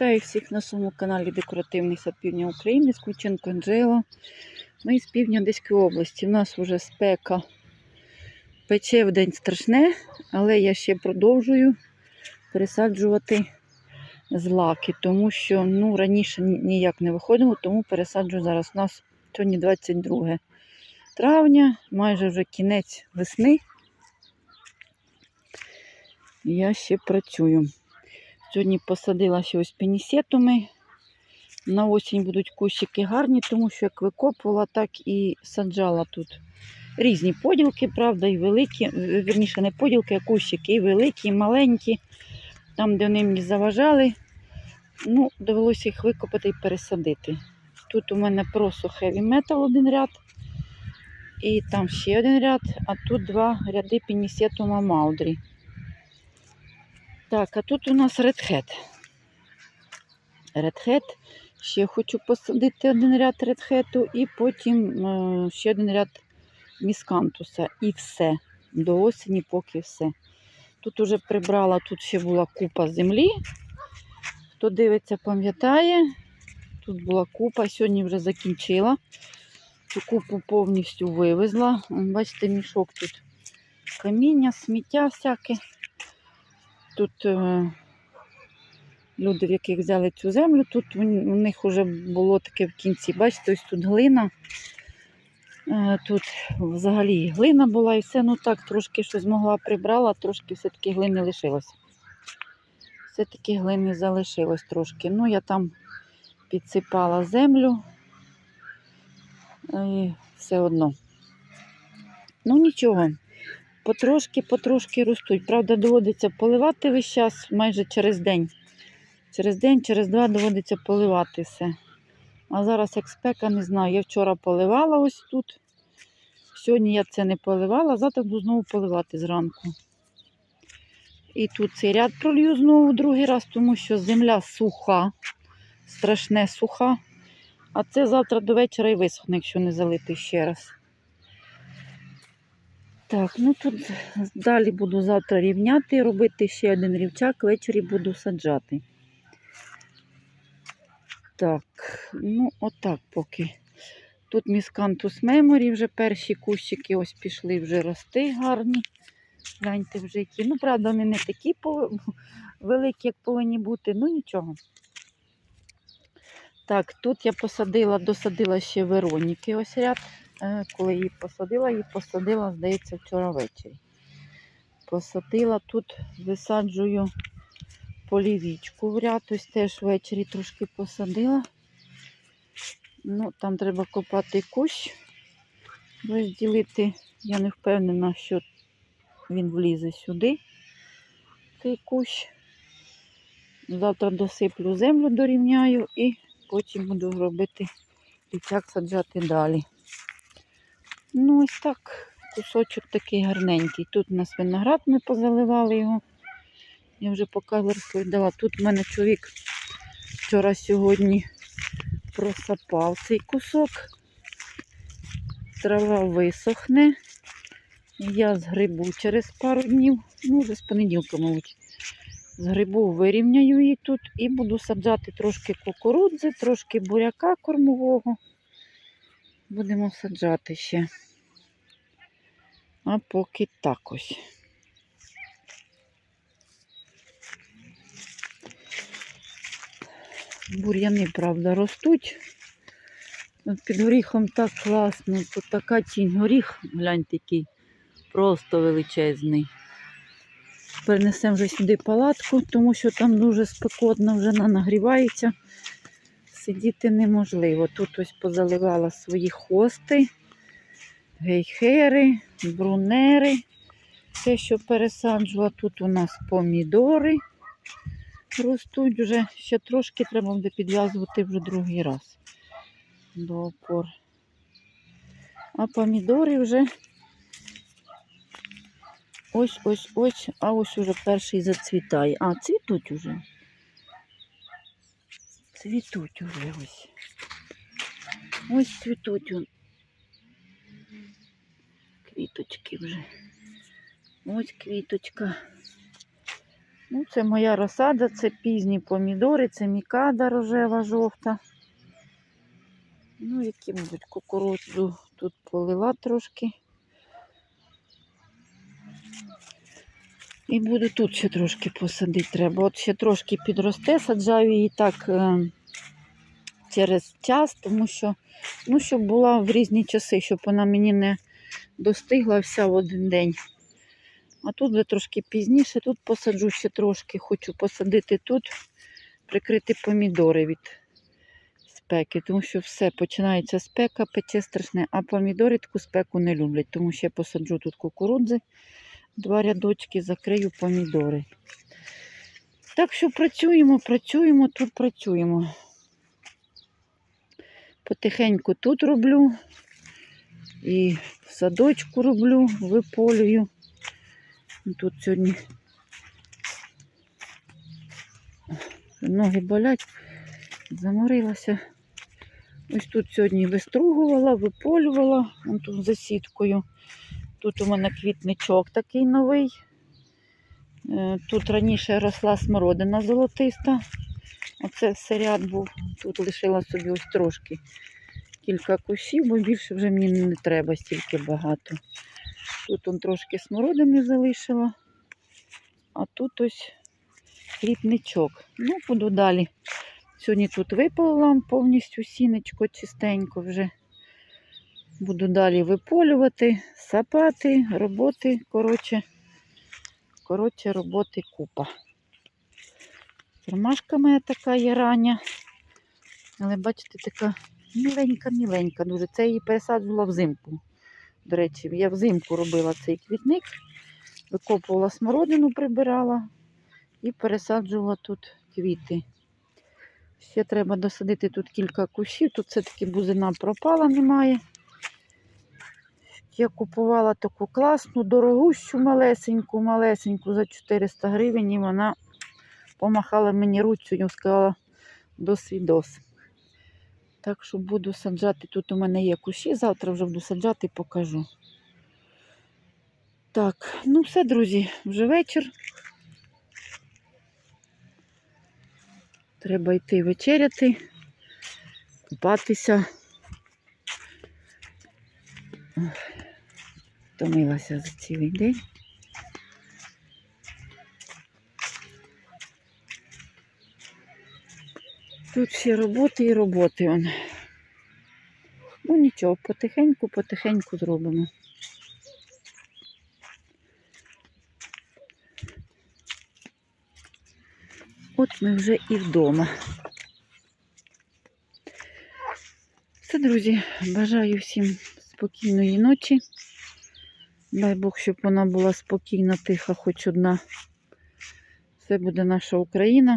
Вітаю всіх на своєму каналі Декоративний сад Півдня України з Кученко Анджела. Ми з півдня Одеської області. У нас вже спека пече в день страшне, але я ще продовжую пересаджувати злаки, тому що ну, раніше ніяк не виходило, тому пересаджую зараз. У нас сьогодні 22 травня, майже вже кінець весни. Я ще працюю. Сьогодні посадила ще ось пінісетуми. На осінь будуть кущики гарні, тому що як викопувала, так і саджала тут. Різні поділки, правда, і великі, вірніше, не поділки, а кущики, і великі, і маленькі. Там, де вони мені заважали, ну, довелося їх викопати і пересадити. Тут у мене просто heavy metal один ряд, і там ще один ряд, а тут два ряди пінісетума Маудрі. Так, а тут у нас редхет. Редхет. Ще хочу посадити один ряд редхету і потім е, ще один ряд міскантуса. І все. До осені поки все. Тут уже прибрала, тут ще була купа землі. Хто дивиться, пам'ятає. Тут була купа, сьогодні вже закінчила. Цю купу повністю вивезла. Бачите, мішок тут каміння, сміття всяке. Тут е, люди, в яких взяли цю землю, тут у, них вже було таке в кінці. Бачите, ось тут глина. Е, тут взагалі глина була і все. Ну так, трошки щось могла прибрала, трошки все-таки глини лишилось. Все-таки глини залишилось трошки. Ну, я там підсипала землю. І все одно. Ну, нічого потрошки, потрошки ростуть. Правда, доводиться поливати весь час майже через день. Через день, через два доводиться поливати все. А зараз як спека, не знаю. Я вчора поливала ось тут. Сьогодні я це не поливала, завтра буду знову поливати зранку. І тут цей ряд пролью знову другий раз, тому що земля суха, страшне суха. А це завтра до вечора і висохне, якщо не залити ще раз. Так, ну тут далі буду завтра рівняти, робити ще один рівчак, ввечері буду саджати. Так, ну отак поки. Тут міскантус меморі, вже перші кущики ось пішли вже рости гарні. Гляньте вже які. Ну, правда, вони не такі великі, як повинні бути, ну нічого. Так, тут я посадила, досадила ще Вероніки ось ряд. Коли її посадила, її посадила, здається, вчора ввечері. Посадила тут, висаджую полівічку в ряд, ось теж ввечері трошки посадила. Ну, там треба копати кущ, розділити. Я не впевнена, що він влізе сюди, цей кущ. Завтра досиплю землю, дорівняю і потім буду робити річак саджати далі. Ну, ось так. Кусочок такий гарненький. Тут у нас виноград ми позаливали його. Я вже показувала, розповідала. Тут в мене чоловік вчора сьогодні просапав цей кусок. Трава висохне. Я згрибу через пару днів, ну, вже з понеділка, мабуть. Згрибу вирівняю її тут і буду саджати трошки кукурудзи, трошки буряка кормового. Будемо саджати ще. А поки так ось. Бур'яни, правда, ростуть. От Під горіхом так класно. Тут така тінь. Горіх, гляньте, який просто величезний. Перенесемо вже сюди палатку, тому що там дуже спекотно, вже вона нагрівається. Сидіти неможливо. Тут ось позаливала свої хости, гейхери, брунери. Те, що пересаджувала, тут у нас помідори ростуть вже. Ще трошки треба буде підв'язувати вже другий раз до опор. А помідори вже ось ось ось, а ось уже перший зацвітає. А, цвітуть уже. Цвітуть уже ось. Ось цвітуть он. Квіточки вже. Ось квіточка. Ну, це моя розсада, це пізні помідори, це мікада рожева жовта. Ну, які, мабуть, кукурудзу тут полила трошки. І буду тут ще трошки посадити треба. От ще трошки підросте, саджаю її так е, через час, тому що, ну, щоб була в різні часи, щоб вона мені не достигла вся в один день. А тут вже трошки пізніше, тут посаджу ще трошки, хочу посадити тут, прикрити помідори від спеки, тому що все починається спека, пече страшне, а помідори таку спеку не люблять, тому що я посаджу тут кукурудзи, два рядочки, закрию помідори. Так що працюємо, працюємо, тут працюємо. Потихеньку тут роблю і садочку роблю, виполюю. Тут сьогодні ноги болять, заморилася. Ось тут сьогодні вистругувала, виполювала, тут за сіткою. Тут у мене квітничок такий новий. Е, Тут раніше росла смородина золотиста. Оце все ряд був. Тут лишила собі ось трошки кілька кущів, бо більше вже мені не треба стільки багато. Тут он трошки смородини залишила, а тут ось квітничок. Ну, буду далі. Сьогодні тут випалила повністю сінечко чистенько вже. Буду далі виполювати, сапати, роботи, коротше, коротше, роботи купа. Ромашка моя така є рання. Але бачите, така міленька-міленька дуже. Це її пересаджувала взимку. До речі, я взимку робила цей квітник, викопувала смородину, прибирала і пересаджувала тут квіти. Ще треба досадити тут кілька кущів. Тут все-таки бузина пропала, немає. Я купувала таку класну, дорогущу, малесеньку, малесеньку за 400 гривень, і вона помахала мені руцю і сказала до свідос. Так що буду саджати. Тут у мене є кущі, завтра вже буду саджати і покажу. Так, ну все, друзі, вже вечір. Треба йти вечеряти, купатися. Втомилася за цілий день. Тут ще роботи і роботи. Он. Ну нічого, потихеньку, потихеньку зробимо. От ми вже і вдома. Все, друзі, бажаю всім спокійної ночі. Дай Бог, щоб вона була спокійна, тиха, хоч одна. Це буде наша Україна.